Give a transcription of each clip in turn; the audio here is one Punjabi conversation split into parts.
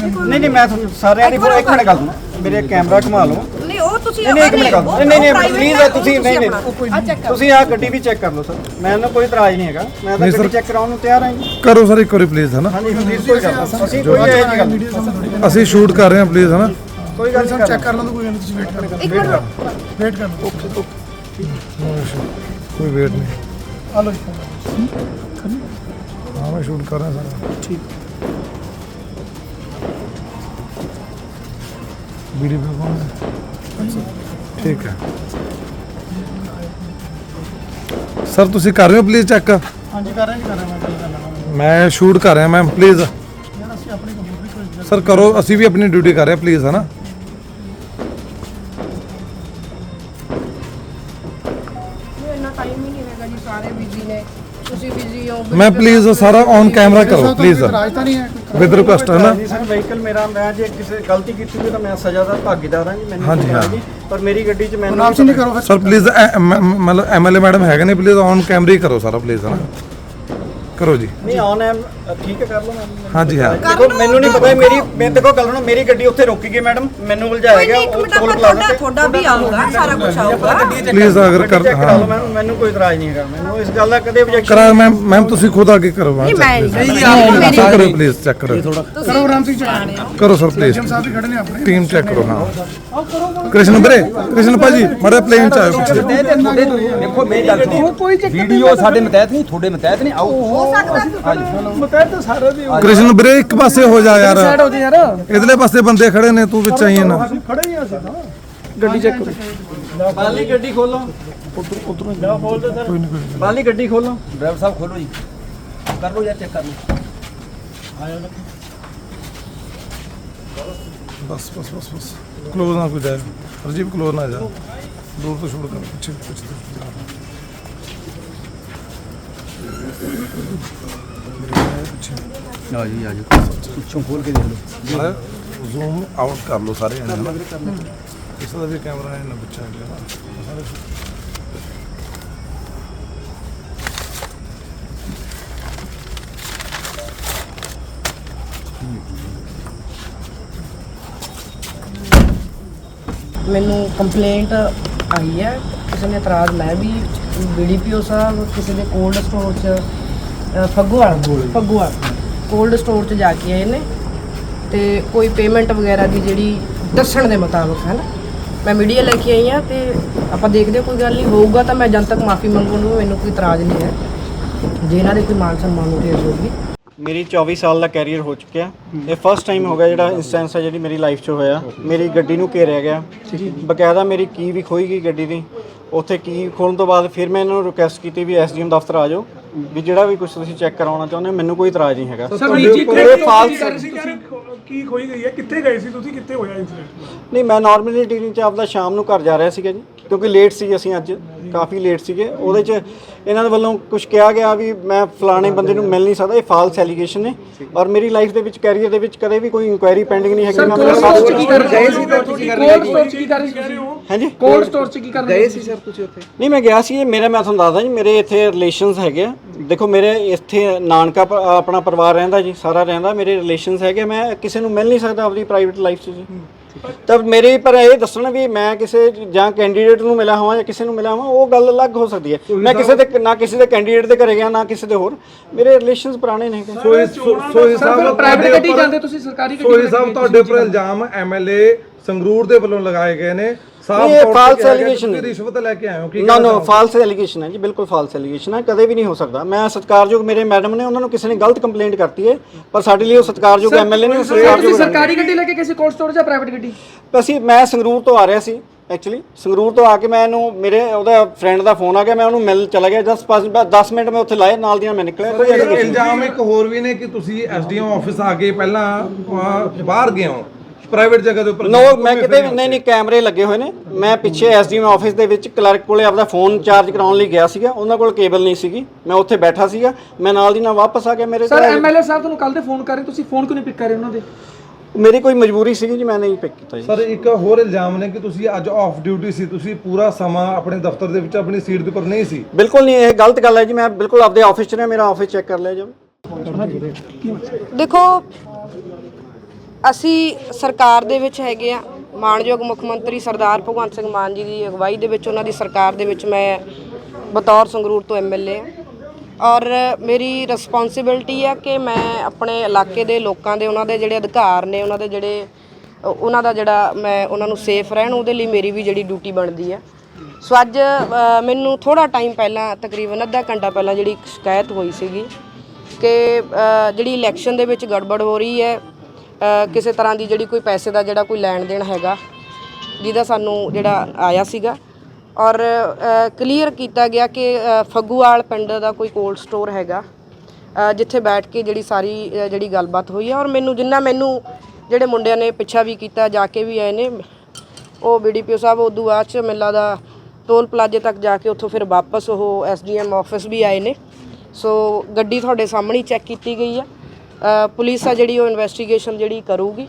ਨਹੀਂ ਨਹੀਂ ਮੈਂ ਤੁਹਾਨੂੰ ਸਾਰਿਆਂ ਦੀ ਫੋਟੋ ਇੱਕ ਮਿੰਟ ਗੱਲ ਸੁਣੋ। ਮੇਰੇ ਕੈਮਰਾ ਘੁਮਾ ਲਓ। ਨਹੀਂ ਉਹ ਤੁਸੀਂ ਨਹੀਂ ਨਹੀਂ ਇੱਕ ਮਿੰਟ ਗੱਲ ਸੁਣੋ। ਨਹੀਂ ਨਹੀਂ private ਪਲੀਜ਼ ਤੁਸੀਂ ਨਹੀਂ ਨਹੀਂ। ਤੁਸੀਂ ਆਹ ਗੱਡੀ ਵੀ ਚੈੱਕ ਕਰ ਲਓ ਸਰ। ਮੈਨੂੰ ਕੋਈ ਇਤਰਾਜ਼ ਨਹੀਂ ਹੈਗਾ। ਮੈਂ ਤਾਂ ਨਹੀਂ ਗੱਡੀ ਸਰ। ਚੈੱਕ ਕਰਾਉਣ ਨੂੰ ਤਿਆਰ ਹਾਂ ਜੀ। ਕਰੋ ਸਰ ਇੱਕ ਵਾਰੀ ਪਲੀਜ਼ ਹਨਾ ਹਾਂਜੀ ਪਲੀਜ਼ ਕੋਈ ਗੱਲ ਨਹੀਂ। ਅਸੀਂ ਕੋਈ ਇਹੋ ਜਿਹੀ ਗੱਲ ਨਹੀਂ। ਅਸੀਂ ਸ਼ੂਟ ਕਰ ਰਹੇ ਹਾਂ ਪਲੀਜ਼ ਹਨਾ ਕੋਈ ਗੱਲ ਨਹੀਂ ਚੈੱਕ ਕਰ ਲਓ। ਕੋਈ ਗੱਲ ਨਹੀਂ ਤੁਸੀਂ ਵੇਟ ਕਰੋ ਇੱਕ ਮਿੰਟ ਵੇਟ ਕਰ ਲਓ। ਕੋਈ ਵੇਟ ਨਹੀਂ। ਆ ਲਓ ਜੀ। ਹਾਂ ਮੈਂ ਸ਼ੂਟ ਕਰ ਰਿਹਾ ਸਾਰਾ। ਠੀਕ। ਕੌਣ ਹੈ। ਠੀਕ ਹੈ। ਸਰ ਤੁਸੀਂ ਕਰ ਰਹੇ ਹੋ ਪਲੀਜ਼ ਚੈੱਕ ਹਾਂਜੀ ਕਰ ਰਹੇ ਕਰ ਰਹੇ ਮੈਂ ਕਰ ਲੈਣਾ ਮੈਂ ਸ਼ੂਟ ਕਰ ਰਿਹਾ ਮੈਮ ਪਲੀਜ਼ ਯਾਰ ਅਸੀਂ ਆਪਣੀ ਕੰਪਿਊਟਰ ਕੋਈ ਸਰ ਕਰੋ ਅਸੀਂ ਵੀ ਆਪਣੀ ਡਿਊਟੀ ਕਰ ਰਹੇ ਹਾਂ ਪਲੀਜ਼ ਹਨਾ ਮੈਂ ਪਲੀਜ਼ ਸਾਰਾ ਔਨ ਕੈਮਰਾ ਕਰੋ ਪਲੀਜ਼ ਹੈ ਵਿਦ ਰਿਕੁਐਸਟ ਹੈ। ਨਾ ਸਰ ਵਹੀਕਲ ਮੇਰਾ ਮੈਂ ਜੇ ਕਿਸੇ ਗਲਤੀ ਕੀਤੀ ਹੋਈ ਤਾਂ ਮੈਂ ਸਜ਼ਾ ਦਾ ਭਾਗੀਦਾਰ ਹਾਂ ਜੀ ਮੈਨੂੰ ਹਾਂਜੀ, ਹਾਂ। ਪਰ ਮੇਰੀ ਗੱਡੀ 'ਚ ਮੈਨੂੰ ਨਾਮ ਨਹੀਂ ਕਰੋ ਸਰ ਪਲੀਜ਼ ਮਤਲਬ ਐਮਐਲਏ ਮੈਡਮ ਹੈਗੇ ਨੇ ਪਲੀਜ਼ ਔਨ ਕੈਮਰਾ ਹੀ ਕਰੋ ਸਾਰਾ ਪਲੀਜ਼ ਹਨਾ? ਕਰੋ ਜੀ। ਨਹੀਂ ਹੈ ਠੀਕ ਹੈ ਕਰ ਲਓ ਮੈਡਮ। ਹਾਂਜੀ ਹਾਂ। ਦੇਖੋ ਮੈਨੂੰ ਨਹੀਂ ਪਤਾ ਮੇਰੀ ਮੈਂ ਦੇਖੋ ਗੱਲ ਹੁਣ ਮੇਰੀ ਗੱਡੀ ਉੱਥੇ ਰੋਕੀ ਗਈ ਮੈਡਮ। ਮੈਨੂੰ ਉਲਝਾਇਆ ਗਿਆ ਉਹ ਕੋਲ ਤੁਹਾਡਾ ਤੁਹਾਡਾ ਵੀ ਆਊਗਾ ਸਾਰਾ ਕੁਝ ਆਊਗਾ। ਪਲੀਜ਼ ਅਗਰ ਕਰ ਹਾਂ। ਮੈਨੂੰ ਕੋਈ ਇਤਰਾਜ਼ ਨਹੀਂ ਹੈਗਾ ਮੈਨੂੰ ਇਸ ਗੱਲ ਦਾ ਕਦੇ ਆਬਜੈਕਸ਼ਨ ਕਰਾ ਮੈਮ ਮੈਮ ਤੁਸੀਂ ਖੁਦ ਅੱਗੇ ਕਰੋ ਨਹੀਂ ਮੈਂ ਨਹੀਂ ਕਰੋ ਪਲੀਜ਼ ਚੈੱਕ ਕਰੋ। ਕਰੋ ਆਰਾਮ ਸੇ ਚੈੱਕ ਕਰੋ ਸਰ ਪਲੀਜ਼ ਟੀਮ ਚੈੱਕ ਕਰੋ ਹਾਂ। ਕ੍ਰਿਸ਼ਨ ਵੀਰੇ ਕ੍ਰਿਸ਼ਨ ਭਾਜੀ ਮੜਾ ਪਲੇਨ ਚ ਆਇਓ ਦੇਖੋ ਮੇਰੀ ਗੱਲ ਵੀਡੀਓ ਸਾਡੇ ਮਤਹਿਤ ਨਹੀਂ ਤੁਹਾਡੇ ਮਤਹਿਤ ਨਹੀਂ ਆਓ। ਹੋ ਸਕਦਾ ਕ੍ਰਿਸ਼ਨ ਵੀਰੇ ਇੱਕ ਪਾਸੇ ਹੋ ਜਾ ਯਾਰ। ਇਧਰਲੇ ਪਾਸੇ ਬੰਦੇ ਖੜੇ ਨੇ ਤੂੰ ਵਿੱਚ ਆਈ ਨਾ ਖੜੇ ਹੀ ਆ ਅਸੀਂ ਤਾਂ। ਬਾਲੀ ਗੱਡੀ ਖੋਲੋ। ਉਧਰੋਂ ਜਾ ਖੋਲ ਦੇ ਸਰ। ਬਾਲੀ ਗੱਡੀ ਖੋਲੋ। ਡਰਾਈਵਰ ਸਾਹਿਬ ਖੋਲੋ ਜੀ। ਕਰ ਲਓ ਯਾਰ ਚੈੱਕ ਕਰ ਲਓ। ਬਸ ਬਸ ਬਸ ਬਸ। ਕਲੋਜ਼ ਨਾ ਕੋਈ ਜਾਏ। ਰਜੀਵ ਕਲੋਜ਼ ਨਾ ਜਾ। ਦੂਰ ਤੋਂ ਸ਼ੂਟ ਕਰ ਪਿੱਛੇ ਪਿੱਛੇ। ਆ ਜੀ ਆ ਜੀ ਪਿੱਛੋਂ ਖੋਲ ਕੇ ਦੇਖ ਲਓ। ਜ਼ੂਮ ਆਊਟ ਕਰ ਲਓ ਸਾਰੇ ਜਣੇ ਨਾ। ਇਸ ਦਾ ਵੀ ਕੈਮਰਾ ਹੈ ਨਾ ਬੱਚਾ ਹੈ ਨਾ। ਸਾਰੇ ਮੈਨੂੰ ਕੰਪਲੇਂਟ ਆਈ ਹੈ। ਕਿਸੇ ਨੇ ਇਤਰਾਜ਼ ਲਾਇਆ ਵੀ ਬੀਡੀਪੀਓ ਸਾਹਿਬ ਕਿਸੇ ਦੇ ਕੋਲਡ ਸਟੋਰ 'ਚ ਫੱਗੂਵਾਲ ਫੱਗੂਵਾਲ ਕੋਲਡ ਸਟੋਰ 'ਚ ਜਾ ਕੇ ਆਏ ਨੇ ਤੇ ਕੋਈ ਪੇਮੈਂਟ ਵਗੈਰਾ ਦੀ ਜਿਹੜੀ ਦੱਸਣ ਦੇ ਮੁਤਾਬਕ ਹੈ ਨਾ? ਮੈਂ ਮੀਡੀਆ ਲੈ ਕੇ ਆਈ ਹਾਂ ਤੇ ਆਪਾਂ ਦੇਖਦੇ ਹਾਂ, ਕੋਈ ਗੱਲ ਨਹੀਂ ਹੋਊਗਾ ਤਾਂ ਮੈਂ ਜਨ ਤੱਕ ਮਾਫੀ ਮੰਗਣ ਨੂੰ ਮੈਨੂੰ ਕੋਈ ਇਤਰਾਜ਼ ਨਹੀਂ ਹੈ। ਜੇ ਇਹਨਾਂ ਦੇ ਕੋਈ ਮਾਨ ਸਨਮਾਨ ਨੂੰ ਠੇਸ ਹੋਊਗੀ। ਮੇਰੀ 24 ਸਾਲ ਦਾ ਕੈਰੀਅਰ ਹੋ ਚੁੱਕਿਆ। ਇਹ ਫਸਟ ਟਾਈਮ ਹੋ ਗਿਆ ਜਿਹੜਾ ਇੰਸਟੈਂਸ ਹੈ ਜਿਹੜੀ ਮੇਰੀ ਲਾਈਫ 'ਚ ਹੋਇਆ। ਮੇਰੀ ਗੱਡੀ ਨੂੰ ਘੇਰਿਆ ਗਿਆ। ਬਕਾਇਦਾ ਮੇਰੀ ਕੀ ਵੀ ਖੋਈ ਗਈ ਗੱਡੀ ਦੀ। ਉੱਥੇ ਕੀ ਖੋਲਣ ਤੋਂ ਬਾਅਦ ਫਿਰ ਮੈਂ ਇਹਨਾਂ ਨੂੰ ਰਿਕੁਐਸਟ ਕੀਤੀ ਵੀ ਐਸਡੀਐਮ ਦਫ਼ਤਰ ਆ ਜਾਓ। ਵੀ ਜਿਹੜਾ ਵੀ ਕੁਝ ਤੁਸੀਂ ਚੈੱਕ ਕਰਾਉਣਾ ਚਾਹੁੰਦੇ ਹੋ ਮੈਨੂੰ ਕੋਈ ਇਤਰਾਜ਼ ਨਹੀਂ ਹੈਗਾ। ਇਹ ਫਾਲਸ ਕੀ ਖੋਈ ਗਈ ਹੈ? ਕਿੱਥੇ ਗਏ ਸੀ ਤੁਸੀਂ? ਕਿੱਥੇ ਹੋਇਆ ਇਨਸੀਡੈਂਟ ਨਹੀਂ ਮੈਂ ਨਾਰਮਲੀ ਡੀਲਿੰਗ ਚ ਆਪਦਾ ਸ਼ਾਮ ਨੂੰ ਘਰ ਜਾ ਰਿਹਾ ਸੀਗਾ ਜੀ। ਕਿਉਂਕਿ ਲੇਟ ਸੀ ਅਸੀਂ ਅੱਜ ਕਾਫੀ ਲੇਟ ਸੀਗੇ। ਉਹਦੇ ਚ ਇਹਨਾਂ ਦੇ ਵੱਲੋਂ ਕੁਝ ਕਿਹਾ ਗਿਆ ਵੀ ਮੈਂ ਫਲਾਣੇ ਬੰਦੇ ਨੂੰ ਮਿਲ ਨਹੀਂ ਸਕਦਾ ਇਹ ਫਾਲਸ ਐਲੀਗੇਸ਼ਨ ਨੇ। ਔਰ ਮੇਰੀ ਲਾਈਫ ਦੇ ਵਿੱਚ ਕੈਰੀਅਰ ਦੇ ਵਿੱਚ ਕਦੇ ਵੀ ਕੋਈ ਇਨਕੁਆਇਰੀ ਪੈਂਡਿੰਗ ਨਹੀਂ ਹੈਗੀ ਮੈਂ ਮੇਰਾ ਸਭ ਕੁਛ- ਗਏ ਸੀ? ਤਾਂ ਤੁਸੀਂ ਕੋਲਡ ਸਟੋਰ ਚ ਕੀ ਕਰ ਰਹੇ ਸੀ? ਹਾਂਜੀ। ਕੋਲਡ ਸਟੋਰ ਚ ਕੀ ਕਰ ਰਹੇ ਗਏ ਸੀ? ਸਰ ਤੁਸੀਂ ਉੱਥੇ? ਨਹੀਂ ਮੈਂ ਗਿਆ ਸੀ ਇਹ ਮੇਰਾ ਮੈਂ ਤੁਹਾਨੂੰ ਦੱਸਦਾ ਜੀ ਮੇਰੇ ਇੱਥੇ ਰਿਲੇਸ਼ਨਸ ਹੈਗੇ ਆ। ਦੇਖੋ ਮੇਰੇ ਇੱਥੇ ਨਾਨਕਾ ਪ- ਆਪਣਾ ਪਰਿਵਾਰ ਰਹਿੰਦਾ ਜੀ ਸਾਰਾ ਰਹਿੰਦਾ। ਮੇਰੇ ਰਿਲੇਸ਼ਨਸ ਹੈਗੇ ਮੈਂ ਕਿਸੇ ਨੂੰ ਮਿਲ ਨਹੀਂ ਸਕਦਾ ਆਪਣੀ ਪ੍ਰਾਈਵੇਟ ਲਾਈਫ 'ਚ ਜੀ। ਤਾਂ ਮੇਰੇ ਪਰ ਇਹ ਦੱਸਣਾ ਵੀ ਮੈਂ ਕਿਸੇ ਜਾਂ ਕੈਂਡੀਡੇਟ ਨੂੰ ਮਿਲਿਆ ਹੋਵਾਂ ਜਾਂ ਕਿਸੇ ਨੂੰ ਮਿਲਿਆ ਹੋਵਾਂ ਉਹ ਗੱਲ ਅਲੱਗ ਹੋ ਸਕਦੀ ਹੈ। ਮੈਂ ਕਿਸੇ ਦੇ ਨਾ ਕਿਸੇ ਦੇ ਕੈਂਡੀਡੇਟ ਦੇ ਘਰੇ ਗਿਆ ਨਾ ਕਿਸੇ ਦੇ ਹੋਰ। ਮੇਰੇ ਰਿਲੇਸ਼ਨਸ ਪੁਰਾਣੇ ਨੇ ਸੋਈ ਸੋਈ ਸਾਹਿਬ ਪ੍ਰਾਈਵੇਟ ਗੱਡੀ ਜਾਂਦੇ ਤੁਸੀਂ ਸਰਕਾਰੀ ਗੱਡੀ ਸੋਈ ਸਾਹਿਬ ਤੁਹਾਡੇ ਉੱਪਰ ਇਲਜ਼ਾਮ ਐਮਐਲਏ ਸੰਗਰੂਰ ਦੇ ਵੱਲੋਂ ਲਗਾਏ ਗਏ ਨੇ। ਸਾਫ਼ ਇਹ ਤੌਰ ਤੇ false ਕਿਹਾ ਗਿਆ ਕਿ allegation ਤੁਸੀਂ ਹੈ। ਰਿਸ਼ਵਤ ਲੈ ਕੇ ਆਏ ਹੋ ਕੀ ਨਾ ਨਾ ਫਾਲਸ ਐਲੀਗੇਸ਼ਨ ਹੈ ਜੀ ਬਿਲਕੁਲ ਫਾਲਸ ਐਲੀਗੇਸ਼ਨ ਹੈ ਕਦੇ ਵੀ ਨਹੀਂ ਹੋ ਸਕਦਾ। ਮੈਂ ਸਤਿਕਾਰਯੋਗ ਮੇਰੇ ਮੈਡਮ ਨੇ ਉਹਨਾਂ ਨੂੰ ਕਿਸੇ ਨੇ ਗਲਤ ਕੰਪਲੇਂਟ ਕਰਤੀ ਹੈ ਪਰ ਸਾਡੇ ਲਈ ਉਹ ਸਤਿਕਾਰਯੋਗ ਐਮਐਲਏ ਨੇ ਉਹ ਤੁਸੀਂ ਸਤਿਕਾਰਯੋਗ ਸਰਕਾਰੀ ਗੱਡੀ ਲੈ ਕੇ ਕਿਸੇ ਕੋਲਡ ਸਟੋਰ ਜਾਂ ਪ੍ਰਾਈਵੇਟ ਗੱਡੀ? ਅਸੀਂ ਮੈਂ ਸੰਗਰੂਰ ਤੋਂ ਆ ਰਿਹਾ ਸੀ ਐਕਚੁਅਲੀ ਸੰਗਰੂਰ ਤੋਂ ਆ ਕੇ ਮੈਂ ਇਹਨੂੰ ਮੇਰੇ ਉਹਦਾ ਫਰੈਂਡ ਦਾ ਫੋਨ ਆ ਗਿਆ ਮੈਂ ਉਹਨੂੰ ਮਿਲ ਚਲਾ ਗਿਆ। ਜਸਟ 10 ਮਿੰਟ ਮੈਂ ਉੱਥੇ ਲਾਏ ਨਾਲ ਦੀਆਂ ਮੈਂ ਨਿਕਲਿਆ ਕੋਈ allegation ਨਹੀਂ। ਇਲਜ਼ਾਮ ਇੱਕ ਹੋਰ ਵੀ ਨੇ ਕਿ ਤੁਸੀਂ ਐਸਡੀਐਮ ਆਫਿਸ ਆ ਕੇ ਪਹਿਲਾਂ ਅਹ, ਬਾਹਰ ਗਏ ਹੋ। ਪ੍ਰਾਈਵੇਟ ਜਗ੍ਹਾ ਦੇ ਉੱਪਰ ਨੋ ਮੈਂ ਕਿਤੇ ਵੀ ਨਹੀਂ ਨਹੀਂ ਕੈਮਰੇ ਲੱਗੇ ਹੋਏ ਨੇ। ਮੈਂ ਪਿੱਛੇ ਐਸਡੀਐਮ ਆਫਿਸ ਦੇ ਵਿੱਚ ਕਲਰਕ ਕੋਲੇ ਆਪਦਾ ਫੋਨ ਚਾਰਜ ਕਰਾਉਣ ਲਈ ਗਿਆ ਸੀਗਾ। ਉਹਨਾਂ ਕੋਲ ਕੇਬਲ ਨਹੀਂ ਸੀਗੀ। ਮੈਂ ਉੱਥੇ ਬੈਠਾ ਸੀਗਾ। ਮੈਂ ਨਾਲ ਦੀ ਨਾਲ ਵਾਪਸ ਆ ਗਿਆ ਮੇਰੇ ਸਰ ਐਮਐਲਏ ਸਾਹਿਬ ਤੁਹਾਨੂੰ ਕੱਲ ਦੇ ਫੋਨ ਕਰ ਰਹੇ ਤੁਸੀਂ ਫੋਨ ਕਿਉਂ ਨਹੀਂ ਪਿਕ ਕਰ ਰਹੇ ਉਹਨਾਂ ਦੇ? ਮੇਰੀ ਕੋਈ ਮਜਬੂਰੀ ਸੀਗੀ ਜੀ ਮੈਂ ਨਹੀਂ ਪਿਕ ਕੀਤਾ ਜੀ। ਸਰ ਇੱਕ ਹੋਰ ਇਲਜ਼ਾਮ ਨੇ ਕਿ ਤੁਸੀਂ ਅੱਜ ਆਫ ਡਿਊਟੀ ਸੀ। ਤੁਸੀਂ ਪੂਰਾ ਸਮਾਂ ਆਪਣੇ ਦਫ਼ਤਰ ਦੇ ਵਿੱਚ ਆਪਣੀ ਸੀਟ ਦੇ ਉੱਪਰ ਨਹੀਂ ਸੀ। ਬਿਲਕੁਲ ਨਹੀਂ ਇਹ ਗਲਤ ਗੱਲ ਹੈ ਜੀ। ਮੈਂ ਬਿਲਕੁਲ ਆਪਦੇ ਆਫਿਸ 'ਚ ਨੇ ਮੇਰਾ ਆਫਿਸ ਚੈੱਕ ਕਰ ਲਿਆ ਜਾਵੇ। ਦੇਖੋ ਅਸੀਂ ਸਰਕਾਰ ਦੇ ਵਿੱਚ ਹੈਗੇ ਆ। ਮਾਨਯੋਗ ਮੁੱਖ ਮੰਤਰੀ ਸਰਦਾਰ ਭਗਵੰਤ ਸਿੰਘ ਮਾਨ ਜੀ ਦੀ ਅਗਵਾਈ ਦੇ ਵਿੱਚ ਉਹਨਾਂ ਦੀ ਸਰਕਾਰ ਦੇ ਵਿੱਚ ਮੈਂ ਬਤੌਰ ਸੰਗਰੂਰ ਤੋਂ ਐਮਐਲਏ ਆ ਔਰ ਮੇਰੀ ਰਿਸਪੌਂਸਿਬਿਲਟੀ ਆ ਕਿ ਮੈਂ ਆਪਣੇ ਇਲਾਕੇ ਦੇ ਲੋਕਾਂ ਦੇ, ਉਹਨਾਂ ਦੇ ਜਿਹੜੇ ਅਧਿਕਾਰ ਨੇ, ਉਹਨਾਂ ਦੇ ਜਿਹੜੇ, ਉਹਨਾਂ ਦਾ ਜਿਹੜਾ ਮੈਂ, ਉਹਨਾਂ ਨੂੰ ਸੇਫ ਰਹਿਣ, ਉਹਦੇ ਲਈ ਮੇਰੀ ਵੀ ਜਿਹੜੀ ਡਿਊਟੀ ਬਣਦੀ ਆ। ਸੋ ਅੱਜ ਮੈਨੂੰ ਥੋੜਾ ਟਾਈਮ ਪਹਿਲਾਂ, ਤਕਰੀਬਨ ਅੱਧਾ ਘੰਟਾ ਪਹਿਲਾਂ ਜਿਹੜੀ ਸ਼ਿਕਾਇਤ ਹੋਈ ਸੀਗੀ ਕਿ ਜਿਹੜੀ ਇਲੈਕਸ਼ਨ ਦੇ ਵਿੱਚ ਗੜਬੜ ਹੋ ਰਹੀ ਹੈ ਕਿਸੇ ਤਰ੍ਹਾਂ ਦੀ ਜਿਹੜੀ ਕੋਈ ਪੈਸੇ ਦਾ ਜਿਹੜਾ ਕੋਈ ਲੈਣ ਦੇਣ ਹੈਗਾ, ਜਿਹਦਾ ਸਾਨੂੰ ਜਿਹੜਾ ਆਇਆ ਸੀਗਾ। ਔਰ ਕਲੀਅਰ ਕੀਤਾ ਗਿਆ ਕਿ ਫੱਗੂਵਾਲ ਪਿੰਡ ਦਾ ਕੋਈ ਕੋਲਡ ਸਟੋਰ ਹੈਗਾ ਜਿੱਥੇ ਬੈਠ ਕੇ ਜਿਹੜੀ ਸਾਰੀ ਜਿਹੜੀ ਗੱਲਬਾਤ ਹੋਈ ਹੈ। ਔਰ ਮੈਨੂੰ, ਜਿੰਨਾ ਮੈਨੂੰ ਜਿਹੜੇ ਮੁੰਡਿਆਂ ਨੇ ਪਿੱਛਾ ਵੀ ਕੀਤਾ, ਜਾ ਕੇ ਵੀ ਆਏ ਨੇ, ਉਹ ਬੀਡੀਪੀਓ ਸਾਹਿਬ, ਉਦੋਂ ਬਾਅਦ ਚ ਮੇਲਾ ਦਾ ਟੋਲ ਪਲਾਜ਼ੇ ਤੱਕ ਜਾ ਕੇ ਉੱਥੋਂ ਫਿਰ ਵਾਪਸ ਉਹ ਐਸਡੀਐਮ ਆਫਿਸ ਵੀ ਆਏ ਨੇ। ਸੋ ਗੱਡੀ ਤੁਹਾਡੇ ਸਾਹਮਣੇ ਚੈੱਕ ਕੀਤੀ ਗਈ ਆ। ਪੁਲਿਸ ਆ ਜਿਹੜੀ ਉਹ ਇਨਵੈਸਟੀਗੇਸ਼ਨ ਜਿਹੜੀ ਕਰੂਗੀ।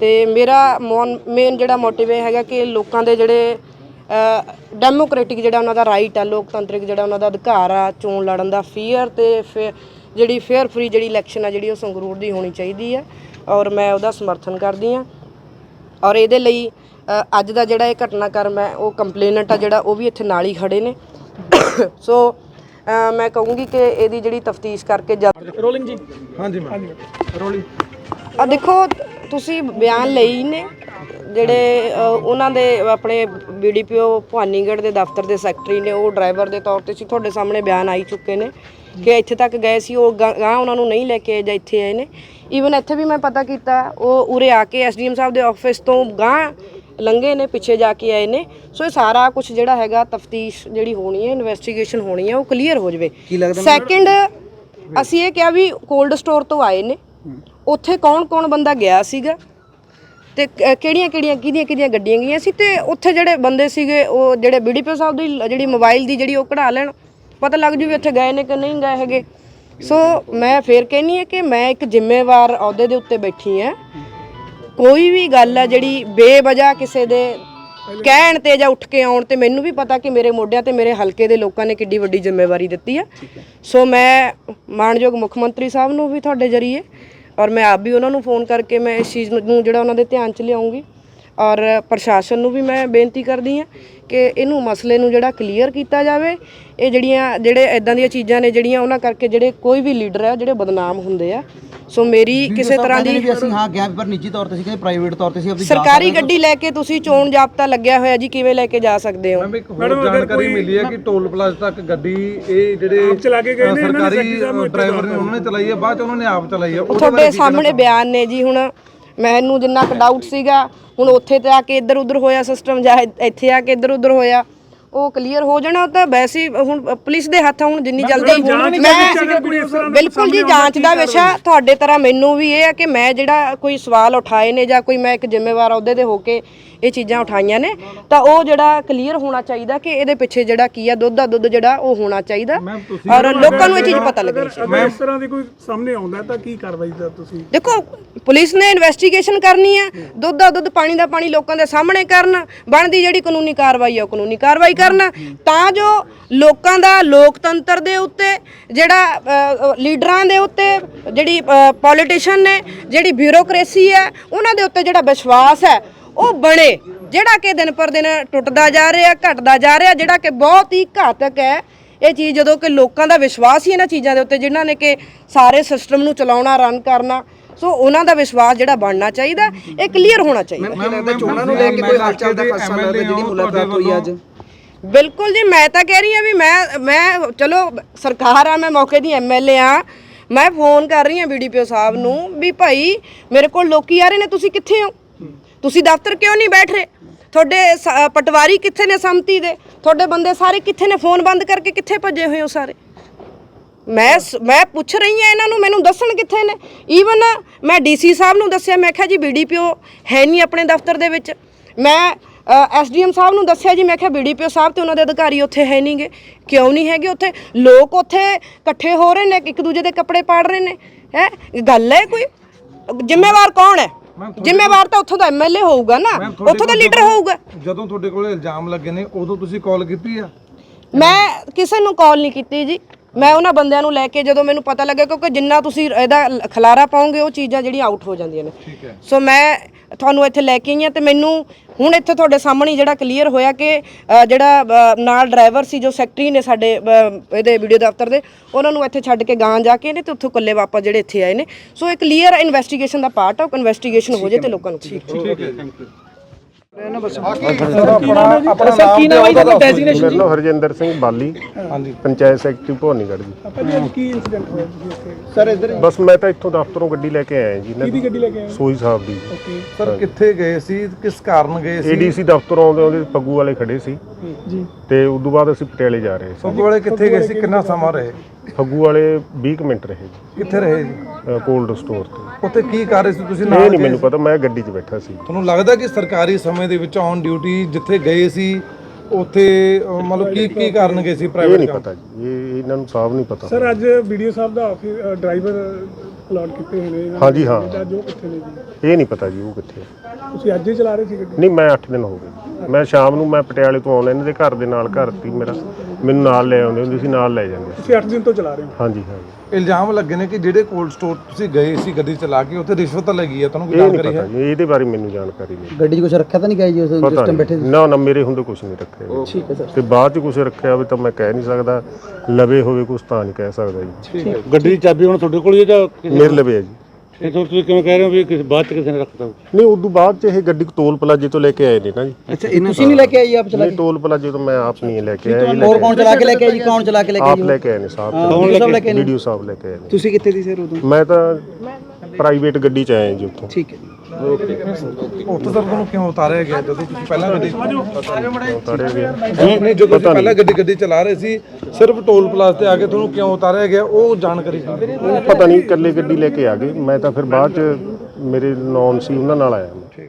ਤੇ ਮੇਰਾ ਮੇਨ ਜਿਹੜਾ ਮੋਟਿਵ ਇਹ ਹੈਗਾ ਕਿ ਲੋਕਾਂ ਦੇ ਜਿਹੜੇ ਡੈਮੋਕ੍ਰੈਟਿਕ ਜਿਹੜਾ ਉਹਨਾਂ ਦਾ ਰਾਈਟ ਆ, ਲੋਕਤੰਤਰਿਕ ਜਿਹੜਾ ਉਹਨਾਂ ਦਾ ਅਧਿਕਾਰ ਆ, ਚੋਣ ਲੜਨ ਦਾ ਫੀਅਰ ਤੇ ਫਿਰ ਜਿਹੜੀ ਫੇਅਰ ਫਰੀ ਜਿਹੜੀ ਇਲੈਕਸ਼ਨ ਆ ਜਿਹੜੀ ਉਹ ਸੰਗਰੂਰ ਦੀ ਹੋਣੀ ਚਾਹੀਦੀ ਹੈ ਔਰ ਮੈਂ ਉਹਦਾ ਸਮਰਥਨ ਕਰਦੀ ਆ। ਔਰ ਇਹਦੇ ਲਈ ਅੱਜ ਦਾ ਜਿਹੜਾ ਇਹ ਘਟਨਾਕ੍ਰਮ ਹੈ, ਉਹ ਕੰਪਲੇਨਟ ਆ ਜਿਹੜਾ, ਉਹ ਵੀ ਇੱਥੇ ਨਾਲ ਹੀ ਖੜੇ ਨੇ। ਸੋ ਮੈਂ ਕਹੂੰਗੀ ਕਿ ਇਹਦੀ ਜਿਹੜੀ ਤਫਤੀਸ਼ ਕਰਕੇ ਜਦ ਰੋਲਿੰਗ ਜੀ। ਹਾਂਜੀ ਮੈਮ ਆ ਦੇਖੋ ਤੁਸੀਂ ਬਿਆਨ ਲਈ ਨੇ ਜਿਹੜੇ ਅ, ਉਹਨਾਂ ਦੇ ਆਪਣੇ ਬੀਡੀਪੀਓ ਭਵਾਨੀਗੜ੍ਹ ਦੇ ਦਫ਼ਤਰ ਦੇ ਸੈਕਟਰੀ ਨੇ ਉਹ ਡਰਾਈਵਰ ਦੇ ਤੌਰ ਤੇ ਸੀ ਤੁਹਾਡੇ ਸਾਹਮਣੇ ਬਿਆਨ ਆਈ ਚੁੱਕੇ ਨੇ ਕਿ ਇੱਥੇ ਤੱਕ ਗਏ ਸੀ ਉਹ ਗਾਂ ਗਾਂਹ ਉਹਨਾਂ ਨੂੰ ਨਹੀਂ ਲੈ ਕੇ ਆਏ ਜਾਂ ਇੱਥੇ ਆਏ ਨੇ। ਈਵਨ ਇੱਥੇ ਵੀ ਮੈਂ ਪਤਾ ਕੀਤਾ ਉਹ ਉਰੇ ਆ ਕੇ ਐਸਡੀਐਮ ਸਾਹਿਬ ਦੇ ਆਫਿਸ ਤੋਂ ਗਾਂ ਲੰਘੇ ਨੇ ਪਿੱਛੇ ਜਾ ਕੇ ਆਏ ਨੇ। ਸੋ ਇਹ ਸਾਰਾ ਕੁਝ ਜਿਹੜਾ ਹੈਗਾ ਤਫਤੀਸ਼ ਜਿਹੜੀ ਹੋਣੀ ਹੈ ਇਨਵੈਸਟੀਗੇਸ਼ਨ ਹੋਣੀ ਹੈ ਉਹ ਕਲੀਅਰ ਹੋ ਜਾਵੇ। ਸੈਕਿੰਡ ਅਸੀਂ ਇਹ ਕਿਹਾ ਵੀ ਕੋਲਡ ਸਟੋਰ ਤੋਂ ਆਏ ਨੇ। ਉੱਥੇ ਕੌਣ ਕੌਣ ਬੰਦਾ ਗਿਆ ਸੀਗਾ ਤੇ ਕਿਹੜੀਆਂ ਕਿਹੜੀਆਂ ਕਿਹਦੀਆਂ ਕਿਹਦੀਆਂ ਗੱਡੀਆਂ ਗਈਆਂ ਸੀ ਤੇ ਉੱਥੇ ਜਿਹੜੇ ਬੰਦੇ ਸੀਗੇ ਉਹ ਜਿਹੜੇ ਬੀਡੀਪੀ ਸਾਹਿਬ ਦੀ ਜਿਹੜੀ ਮੋਬਾਈਲ ਦੀ ਜਿਹੜੀ ਉਹ ਕਢਾ ਲੈਣ ਪਤਾ ਲੱਗ ਜੂ ਵੀ ਉੱਥੇ ਗਏ ਨੇ ਕਿ ਨਹੀਂ ਗਏ ਹੈਗੇ। ਸੋ ਮੈਂ ਫੇਰ ਕਹਿੰਨੀ ਹੈ ਕਿ ਮੈਂ ਇੱਕ ਜ਼ਿੰਮੇਵਾਰ ਅਹੁਦੇ ਦੇ ਉੱਤੇ ਬੈਠੀ ਹਾਂ। ਕੋਈ ਵੀ ਗੱਲ ਆ ਜਿਹੜੀ ਬੇਵਜ੍ਹਾ ਕਿਸੇ ਦੇ ਕਹਿਣ ਤੇ ਜਾਂ ਉੱਠ ਕੇ ਆਉਣ ਤੇ ਮੈਨੂੰ ਵੀ ਪਤਾ ਕਿ ਮੇਰੇ ਮੋਢਿਆਂ ਤੇ ਮੇਰੇ ਹਲਕੇ ਦੇ ਲੋਕਾਂ ਨੇ ਕਿੱਡੀ ਵੱਡੀ ਜ਼ਿੰਮੇਵਾਰੀ ਦਿੱਤੀ ਆ। ਸੋ ਮੈਂ ਮਾਨਯੋਗ ਮੁੱਖ ਮੰਤਰੀ ਸਾਹਿਬ ਨੂੰ ਵੀ ਤੁਹਾਡੇ ਜਰੀਏ ਔਰ ਮੈਂ ਆਪ ਵੀ ਉਹਨਾਂ ਨੂੰ ਫੋਨ ਕਰਕੇ ਮੈਂ ਇਸ ਚੀਜ਼ ਨੂੰ ਜਿਹੜਾ ਉਹਨਾਂ ਦੇ ਧਿਆਨ 'ਚ ਲਿਆਉਂਗੀ। ਔਰ ਪ੍ਰਸ਼ਾਸਨ ਨੂੰ ਵੀ ਮੈਂ ਬੇਨਤੀ ਕਰਦੀ ਹਾਂ ਕਿ ਇਹਨੂੰ ਮਸਲੇ ਨੂੰ ਜਿਹੜਾ ਕਲੀਅਰ ਕੀਤਾ ਜਾਵੇ। ਇਹ ਜਿਹੜੀਆਂ ਜਿਹੜੇ ਇਦਾਂ ਦੀਆਂ ਚੀਜ਼ਾਂ ਨੇ ਜਿਹੜੀਆਂ ਉਹਨਾਂ ਕਰਕੇ ਜਿਹੜੇ ਕੋਈ ਵੀ ਲੀਡਰ ਹੈ ਜਿਹੜੇ ਬਦਨਾਮ ਹੁੰਦੇ ਆ। ਸੋ ਮੇਰੀ ਕਿਸੇ ਤਰ੍ਹਾਂ ਦੀ ਵੀ ਅਸੀਂ ਹਾਂ ਗਿਆ ਪਰ ਨਿੱਜੀ ਤੌਰ ਤੇ ਸੀ ਕਿ ਪ੍ਰਾਈਵੇਟ ਤੌਰ ਤੇ ਸੀ ਆਪਣੀ ਸਰਕਾਰੀ ਗੱਡੀ ਲੈ ਕੇ ਤੁਸੀਂ ਚੋਣ ਜਾਬਤਾ ਲੱਗਿਆ ਹੋਇਆ ਜੀ ਕਿਵੇਂ ਲੈ ਕੇ ਜਾ ਸਕਦੇ ਹੋ? ਮੈਮ ਇੱਕ ਹੋਰ ਜਾਣਕਾਰੀ ਮਿਲੀ ਹੈ ਕਿ ਟੋਲ ਪਲਾਜ਼ਾ ਤੱਕ ਗੱਡੀ ਇਹ ਜਿਹੜੇ ਚਲਾ ਕੇ ਗਏ ਨੇ, ਅ, ਇਹਨਾਂ ਨੇ ਸਰਕਾਰੀ ਡਰਾਈਵਰ ਨੇ ਉਹਨਾਂ ਨੇ ਚਲਾਈ ਹੈ ਬਾਅਦ ਚ ਉਹਨਾਂ ਨੇ ਆਪ ਚਲਾਈ ਹੈ। ਤੁਹਾਡੇ ਸਾਹਮਣੇ ਬਿਆਨ ਨੇ ਜੀ ਹੁਣ। ਮੈਨੂੰ ਜਿੰਨਾ ਕੁ ਡਾਊਟ ਸੀਗਾ, ਹੁਣ ਉੱਥੇ ਤੇ ਆ ਕੇ ਇੱਧਰ ਉੱਧਰ ਹੋਇਆ ਸਿਸਟਮ ਜਾਂ ਇੱਥੇ ਆ ਕੇ ਇੱਧਰ ਉੱਧਰ ਹੋਇਆ। ਉਹ ਕਲੀਅਰ ਹੋ ਜਾਣਾ ਉਹ ਤਾਂ ਵੈਸੇ ਹੀ ਹੁਣ ਪੁਲਿਸ ਦੇ ਹੱਥ ਆ, ਹੁਣ ਜਿੰਨੀ ਜਲਦੀ ਮੈਂ ਦਾ ਬਿਲਕੁਲ ਜੀ ਜਾਂਚ ਦਾ ਵਿਸ਼ਾ ਤੁਹਾਡੇ ਤਰ੍ਹਾਂ ਮੈਨੂੰ ਵੀ ਇਹ ਆ ਕਿ ਮੈਂ ਜਿਹੜਾ ਕੋਈ ਸਵਾਲ ਉਠਾਏ ਨੇ ਜਾਂ ਕੋਈ ਮੈਂ ਇੱਕ ਜ਼ਿੰਮੇਵਾਰ ਅਹੁਦੇ ਤੇ ਹੋ ਕੇ ਇਹ ਚੀਜ਼ਾਂ ਉਠਾਈਆਂ ਨੇ ਤਾਂ ਉਹ ਜਿਹੜਾ ਕਲੀਅਰ ਹੋਣਾ ਚਾਹੀਦਾ ਕਿ ਇਹਦੇ ਪਿੱਛੇ ਜਿਹੜਾ ਕੀ ਆ ਦੁੱਧ ਦਾ ਦੁੱਧ ਜਿਹੜਾ ਉਹ ਹੋਣਾ ਚਾਹੀਦਾ ਔਰ ਲੋਕਾਂ ਨੂੰ ਇਹ ਚੀਜ਼ ਪਤਾ ਲੱਗਣੀ ਚਾਹੀਦੀ ਅਗਰ ਇਸ ਤਰ੍ਹਾਂ ਦੀ ਕੋਈ ਸਾਹਮਣੇ ਆਉਂਦਾ ਹੈ ਤਾਂ ਕੀ ਕਾਰਵਾਈ ਦਾ ਤੁਸੀਂ? ਦੇਖੋ ਪੁਲਿਸ ਨੇ ਇਨਵੈਸਟੀਗੇਸ਼ਨ ਕਰਨੀ ਹੈ ਦੁੱਧ ਦਾ ਦੁੱਧ ਪਾਣੀ ਦਾ ਪਾਣੀ ਲੋਕਾਂ ਦੇ ਸਾਹਮਣੇ ਕਰਨ ਬਣਦੀ ਜਿਹੜੀ ਕਾਨੂੰਨੀ ਕਾਰਵਾਈ ਹੈ ਉਹ ਕਾਨੂੰਨੀ ਕਾਰਵਾਈ ਕਰਨ ਤਾਂ ਜੋ ਲੋਕਾਂ ਦਾ ਲੋਕਤੰਤਰ ਦੇ ਉੱਤੇ ਜਿਹੜਾ ਲੀਡਰਾਂ ਦੇ ਉੱਤੇ ਜਿਹੜੀ ਪੋਲੀਟੀਸ਼ੀਅਨ ਨੇ ਜਿਹੜੀ ਬਿਊਰੋਕ੍ਰੇਸੀ ਹੈ ਉਹਨਾਂ ਦੇ ਉੱਤੇ ਜਿਹੜਾ ਵਿਸ਼ਵਾਸ ਹੈ ਉਹ ਬਣੇ ਜਿਹੜਾ ਕਿ ਦਿਨ ਪਰ ਦਿਨ ਟੁੱਟਦਾ ਜਾ ਰਿਹਾ ਘਟਦਾ ਜਾ ਰਿਹਾ ਜਿਹੜਾ ਕਿ ਬਹੁਤ ਹੀ ਘਾਤਕ ਹੈ ਇਹ ਚੀਜ਼ ਜਦੋਂ ਕਿ ਲੋਕਾਂ ਦਾ ਵਿਸ਼ਵਾਸ ਹੀ ਇਹਨਾਂ ਚੀਜ਼ਾਂ ਦੇ ਉੱਤੇ ਜਿਨ੍ਹਾਂ ਨੇ ਕਿ ਸਾਰੇ ਸਿਸਟਮ ਨੂੰ ਚਲਾਉਣਾ ਰਨ ਕਰਨਾ ਸੋ ਉਹਨਾਂ ਦਾ ਵਿਸ਼ਵਾਸ ਜਿਹੜਾ ਬਣਨਾ ਚਾਹੀਦਾ ਇਹ ਕਲੀਅਰ ਹੋਣਾ ਚਾਹੀਦਾ ਚੋਣਾਂ ਨੂੰ ਲੈ ਕੇ ਕੋਈ ਹਾਲਚਾਲ ਦਾ ਖਾਸਾ ਲੱਗਦਾ ਜਿਹੜੀ ਮੁਲਾਕਾਤ ਹੋਈ ਅੱਜ ਬਿਲਕੁਲ ਜੀ, ਮੈਂ ਤਾਂ ਕਹਿ ਰਹੀ ਹਾਂ ਵੀ ਮੈਂ ਮੈਂ, ਚਲੋ ਸਰਕਾਰ ਆ, ਮੈਂ ਮੌਕੇ ਦੀ ਐਮਐਲਏ ਆ, ਮੈਂ ਫੋਨ ਕਰ ਰਹੀ ਹਾਂ ਬੀਡੀਪੀਓ ਸਾਹਿਬ ਨੂੰ ਵੀ ਭਾਈ ਮੇਰੇ ਕੋਲ ਲੋਕੀ ਆ ਰਹੇ ਨੇ, ਤੁਸੀਂ ਕਿੱਥੇ ਹੋ? ਤੁਸੀਂ ਦਫ਼ਤਰ ਕਿਉਂ ਨਹੀਂ ਬੈਠ ਰਹੇ? ਤੁਹਾਡੇ ਸ- ਪਟਵਾਰੀ ਕਿੱਥੇ ਨੇ ਸੰਮਤੀ ਦੇ? ਤੁਹਾਡੇ ਬੰਦੇ ਸਾਰੇ ਕਿੱਥੇ ਨੇ? ਫੋਨ ਬੰਦ ਕਰਕੇ ਕਿੱਥੇ ਭੱਜੇ ਹੋਏ ਹੋ ਸਾਰੇ? ਮੈਂ ਸ- ਮੈਂ ਪੁੱਛ ਰਹੀ ਹਾਂ ਇਹਨਾਂ ਨੂੰ, ਮੈਨੂੰ ਦੱਸਣ ਕਿੱਥੇ ਨੇ? ਈਵਨ ਮੈਂ ਡੀਸੀ ਸਾਹਿਬ ਨੂੰ ਦੱਸਿਆ, ਮੈਂ ਕਿਹਾ ਜੀ ਬੀਡੀਪੀਓ ਹੈ ਨਹੀਂ ਆਪਣੇ ਦਫ਼ਤਰ ਦੇ ਵਿੱਚ। ਮੈਂ ਐਸਡੀਐਮ ਸਾਹਿਬ ਨੂੰ ਦੱਸਿਆ ਜੀ ਮੈਂ ਕਿਹਾ ਬੀਡੀਪੀਓ ਸਾਹਿਬ ਤੇ ਉਹਨਾਂ ਦੇ ਅਧਿਕਾਰੀ ਉੱਥੇ ਹੈ ਨਹੀਂਗੇ। ਕਿਉਂ ਨਹੀਂ ਹੈਗੇ ਉੱਥੇ? ਲੋਕ ਉੱਥੇ ਇਕੱਠੇ ਹੋ ਰਹੇ ਨੇ ਇੱਕ ਦੂਜੇ ਦੇ ਕੱਪੜੇ ਪਾੜ ਰਹੇ ਨੇ। ਹੈ? ਗੱਲ ਹੈ ਕੋਈ? ਜ਼ਿੰਮੇਵਾਰ ਕੌਣ ਹੈ? ਜ਼ਿੰਮੇਵਾਰ ਤਾਂ ਉੱਥੋਂ ਦਾ ਐਮਐਲਏ ਹੋਊਗਾ ਨਾ। ਉੱਥੋਂ ਦਾ ਲੀਡਰ ਹੋਊਗਾ। ਜਦੋਂ ਤੁਹਾਡੇ ਕੋਲ ਇਲਜ਼ਾਮ ਲੱਗੇ ਨੇ ਉਦੋਂ ਤੁਸੀਂ ਕਾਲ ਕੀਤੀ ਆ? ਮੈਂ ਕਿਸੇ ਨੂੰ ਕਾਲ ਨਹੀਂ ਕੀਤੀ ਜੀ। ਮੈਂ ਉਹਨਾਂ ਬੰਦਿਆਂ ਨੂੰ ਲੈ ਕੇ ਜਦੋਂ ਮੈਨੂੰ ਪਤਾ ਲੱਗਾ ਕਿਉਂਕਿ ਜਿੰਨਾ ਤੁਸੀਂ ਇਹਦਾ ਖਲਾਰਾ ਪਾਓਗੇ ਉਹ ਚੀਜ਼ਾਂ ਜਿਹੜੀਆਂ ਆਊਟ ਹੋ ਜਾਂਦੀਆਂ ਨੇ। ਸੋ ਮੈਂ ਤੁਹਾਨੂੰ ਇੱਥੇ ਲੈ ਕੇ ਆਈ ਹਾਂ ਤੇ ਮੈਨੂੰ ਹੁਣ ਇੱਥੇ ਤੁਹਾਡੇ ਸਾਹਮਣੇ ਹੀ ਜਿਹੜਾ ਕਲੀਅਰ ਹੋਇਆ ਕਿ ਅ, ਜਿਹੜਾ ਅ, ਨਾਲ ਡਰਾਈਵਰ ਸੀ ਜੋ ਸੈਕਟਰੀ ਨੇ ਸਾਡੇ ਅ, ਇਹਦੇ ਵੀਡੀਓ ਦਫ਼ਤਰ ਦੇ ਉਹਨਾਂ ਨੂੰ ਇੱਥੇ ਛੱਡ ਕੇ ਗਾਂ ਜਾ ਕੇ ਨੇ ਤੇ ਉੱਥੋਂ ਕੱਲੇ ਵਾਪਸ ਜਿਹੜੇ ਇੱਥੇ ਆਏ ਨੇ। ਸੋ ਇਹ ਕਲੀਅਰ ਇਨਵੈਸਟੀਗੇਸ਼ਨ ਦਾ ਪਾਰਟ ਆ ਇਨਵੈਸਟੀਗੇਸ਼ਨ ਹੋ ਜੇ ਤੇ ਲੋਕਾਂ ਨੂੰ ਆਪਣਾ ਸਰ ਕੀ ਨਾਮ ਹੈ ਤੁਹਾਡਾ ਡੈਜ਼ਿਗਨੇਸ਼ਨ ਮੇਰਾ ਨਾਮ ਹਰਜਿੰਦਰ ਸਿੰਘ ਬਾਲੀ ਹਾਂਜੀ। ਪੰਚਾਇਤ ਸੈਕਟਰੀ ਭਵਾਨੀਗੜ੍ਹ ਜੀ। ਜੀ ਅੱਜ ਕੀ ਇਨਸੀਡੈਂਟ ਹੋਇਆ ਜੀ ਇੱਥੇ ਸਰ ਇੱਧਰ ਬਸ ਮੈਂ ਤਾਂ ਇੱਥੋਂ ਦਫ਼ਤਰੋਂ ਗੱਡੀ ਲੈ ਕੇ ਆਇਆ ਜੀ ਇਹਨਾਂ ਕਿਹਦੀ ਗੱਡੀ ਲੈ ਕੇ ਆਏ ਸੋਈ ਸਾਹਿਬ ਦੀ। ਸਰ ਕਿੱਥੇ ਗਏ ਸੀ? ਕਿਸ ਕਾਰਨ ਗਏ ਸੀ? ਏਡੀਸੀ ਦਫ਼ਤਰੋਂ ਆਉਂਦੇ ਆਉਂਦੇ ਫੱਗੂ ਵਾਲੇ ਖੜੇ ਸੀ। ਜੀ। ਤੇ ਉਦੋਂ ਬਾਅਦ ਅਸੀਂ ਪਟਿਆਲੇ ਜਾ ਰਹੇ ਸੀ। ਫੱਗੂ ਵਾਲੇ ਕਿੱਥੇ ਗਏ ਸੀ? ਕਿੰਨਾ ਸਮਾਂ ਰਹੇ? ਫੱਗੂ ਵਾਲੇ 20 ਕੁ ਮਿੰਟ ਰਹੇ ਜੀ। ਕਿੱਥੇ ਰਹੇ ਜੀ? ਕੋਲਡ ਸਟੋਰ ਤੇ। ਉੱਥੇ ਕੀ ਕਰ ਰਹੇ ਸੀ ਤੁਸੀਂ ਇਹ ਨਾਲ ਨਹੀਂ ਮੈਨੂੰ ਪਤਾ ਮੈਂ ਗੱਡੀ 'ਚ ਬੈਠਾ ਸੀ। ਤੁਹਾਨੂੰ ਲੱਗਦਾ ਕਿ ਸਰਕਾਰੀ ਸਮੇਂ ਦੇ ਵਿੱਚ ਔਨ ਡਿਊਟੀ ਜਿੱਥੇ ਗਏ ਸੀ ਉੱਥੇ ਅਹ, ਮਤਲਬ ਕੀ ਕੀ ਕਾਰਨ ਗਏ ਸੀ ਇਹ ਪ੍ਰਾਈਵੇਟ ਨਹੀਂ ਪਤਾ ਜੀ ਇਹ ਇਹਨਾਂ ਨੂੰ ਸਾਫ਼ ਨਹੀਂ ਪਤਾ। ਸਰ ਅੱਜ ਵੀਡੀਓ ਸਾਹਿਬ ਦਾ ਆਫਿਸ ਡਰਾਈਵਰ ਅਲਾਟ ਕੀਤੇ ਹੋਏ ਨੇ। ਹਾਂਜੀ। ਹਾਂ। ਉਹ ਕਿੱਥੇ ਨੇ ਜੀ? ਇਹ ਨਹੀਂ ਪਤਾ ਜੀ ਉਹ ਕਿੱਥੇ ਹੈ। ਤੁਸੀਂ ਅੱਜ ਹੀ ਚਲਾ ਰਹੇ ਸੀ ਗੱਡੀ? ਨਹੀਂ ਮੈਂ 8 ਦਿਨ ਹੋ ਗਏ। ਮੈਂ ਸ਼ਾਮ ਨੂੰ ਮੈਂ ਪਟਿਆਲੇ ਤੋਂ ਆਉਂਦਾ ਇਹਨਾਂ ਦੇ ਘਰ ਦੇ ਨਾਲ ਘਰ ਸੀ ਮੇਰਾ। ਮੈਨੂੰ ਨਾਲ ਲੈ ਆਉਂਦੇ ਹੁੰਦੇ ਸੀ ਨਾਲ ਲੈ ਜਾਂਦੇ ਸੀ। ਤੁਸੀਂ 8 ਦਿਨ ਤੋਂ ਚਲਾ ਰਹੇ ਹੋ? ਹਾਂਜੀ ਹਾਂਜੀ। ਇਲਜ਼ਾਮ ਲੱਗੇ ਨੇ ਕਿ ਜਿਹੜੇ ਕੋਲਡ ਸਟੋਰ ਤੁਸੀਂ ਗਏ ਸੀ ਗੱਡੀ ਚਲਾ ਕੇ ਉੱਥੇ ਰਿਸ਼ਵਤ ਲੱਗੀ ਹੈ ਤੁਹਾਨੂੰ ਕੋਈ ਇਹ ਨਹੀਂ ਜਾਣਕਾਰੀ ਪਤਾ ਹੈ? ਜੀ ਇਹਦੇ ਬਾਰੇ ਮੈਨੂੰ ਜਾਣਕਾਰੀ ਨਹੀਂ। ਗੱਡੀ 'ਚ ਕੁਝ ਰੱਖਿਆ ਤਾਂ ਨਹੀਂ ਗਿਆ ਜੀ ਉਸ ਪਤਾ ਸਿਸਟਮ ਬੈਠੇ ਨਹੀਂ ਨਾ ਨਾ ਮੇਰੇ ਹੁੰਦੇ ਕੁਝ ਨਹੀਂ ਰੱਖਿਆ ਠੀਕ ਹੈ ਸਰ। ਤੇ ਬਾਅਦ ਚ ਕੁਝ ਰੱਖਿਆ ਹੋਵੇ ਤਾਂ ਮੈਂ ਕਹਿ ਨਹੀਂ ਸਕਦਾ ਲਵੇ ਹੋਵੇ ਕੁਝ ਤਾਂ ਨਹੀਂ ਕਹਿ ਸਕਦਾ ਜੀ। ਗੱਡੀ ਦੀ ਚਾਬੀ ਹੁਣ ਤੁਹਾਡੇ ਕੋਲ ਹੀ ਹੈ ਜਾਂ ਮੇਰੇ ਲਵੇ ਹੈ ਜੀ। ਇਹ ਤਾਂ ਤੁਸੀਂ ਕਿਵੇਂ ਕਹਿ ਰਹੇ ਹੋ ਵੀ ਕਿਸੇ ਬਾਅਦ ਚ ਕਿਸੇ ਨੇ ਰੱਖਤਾ ਹੋਊ? ਨਹੀਂ ਉਦੋਂ ਬਾਅਦ ਚ ਇਹ ਗੱਡੀ ਟੋਲ ਪਲਾਜੇ ਤੋਂ ਲੈ ਕੇ ਆਏ ਨੇ ਨਾ ਜੀ। ਅੱਛਾ ਤੁਸੀਂ ਨਹੀਂ ਲੈ ਕੇ ਆਏ ਜੀ ਆਪ ਚਲਾ ਨਹੀਂ ਟੋਲ ਪਲਾਜੇ ਤੋਂ ਮੈਂ ਆਪ ਨਹੀਂ ਲੈ ਕੇ ਆਇਆ ਇਹ ਲੈ ਹੋਰ ਕੇ ਕੌਣ ਚਲਾ ਕੇ ਲੈ ਕੇ ਆਏ ਜੀ? ਕੌਣ ਚਲਾ ਕੇ ਲੈ ਕੇ ਆਪ ਲੈ ਕੇ ਆਏ ਨੇ ਸਾਹਿਬ ਸਭ ਲੈ ਕੇ ਆਏ ਨੇ? ਵੀਡੀਓ ਸਾਹਿਬ ਲੈ ਕੇ ਆਏ ਨੇ। ਤੁਸੀਂ ਕਿੱਥੇ ਸੀ ਸਰ ਉਦੋਂ? ਮੈਂ ਤਾਂ ਪ੍ਰਾਈਵੇਟ ਗੱਡੀ ਚ ਆਇਆ ਜੀ ਉੱਥੋਂ। ਠੀਕ ਹੈ ਉੱਥੇ ਸਰ ਤੁਹਾਨੂੰ ਕਿਉਂ ਉਤਾਰਿਆ ਗਿਆ? ਜਦੋਂ ਤੁਸੀਂ ਪਹਿਲਾਂ ਗੱਡੀ ਉਤਾਰਿਆ ਗਿਆ? ਨਹੀਂ ਜਦੋਂ ਤੁਸੀਂ ਪਹਿਲਾਂ ਗੱਡੀ ਗੱਡੀ ਚਲਾ ਰਹੇ ਸੀ ਸਿਰਫ ਟੋਲ ਪਲਾਜ਼ਾ ਤੇ ਆ ਕੇ ਤੁਹਾਨੂੰ ਕਿਉਂ ਉਤਾਰਿਆ ਗਿਆ ਉਹ ਜਾਣਕਾਰੀ ਦਿਓ। ਉਹ ਪਤਾ ਨਹੀਂ ਇਕੱਲੇ ਗੱਡੀ ਲੈ ਕੇ ਆ ਗਏ। ਮੈਂ ਤਾਂ ਫਿਰ ਬਾਅਦ ਚ ਮੇਰੇ ਨੌਨ ਸੀ ਉਹਨਾਂ ਨਾਲ ਆਇਆ ਮੈਂ।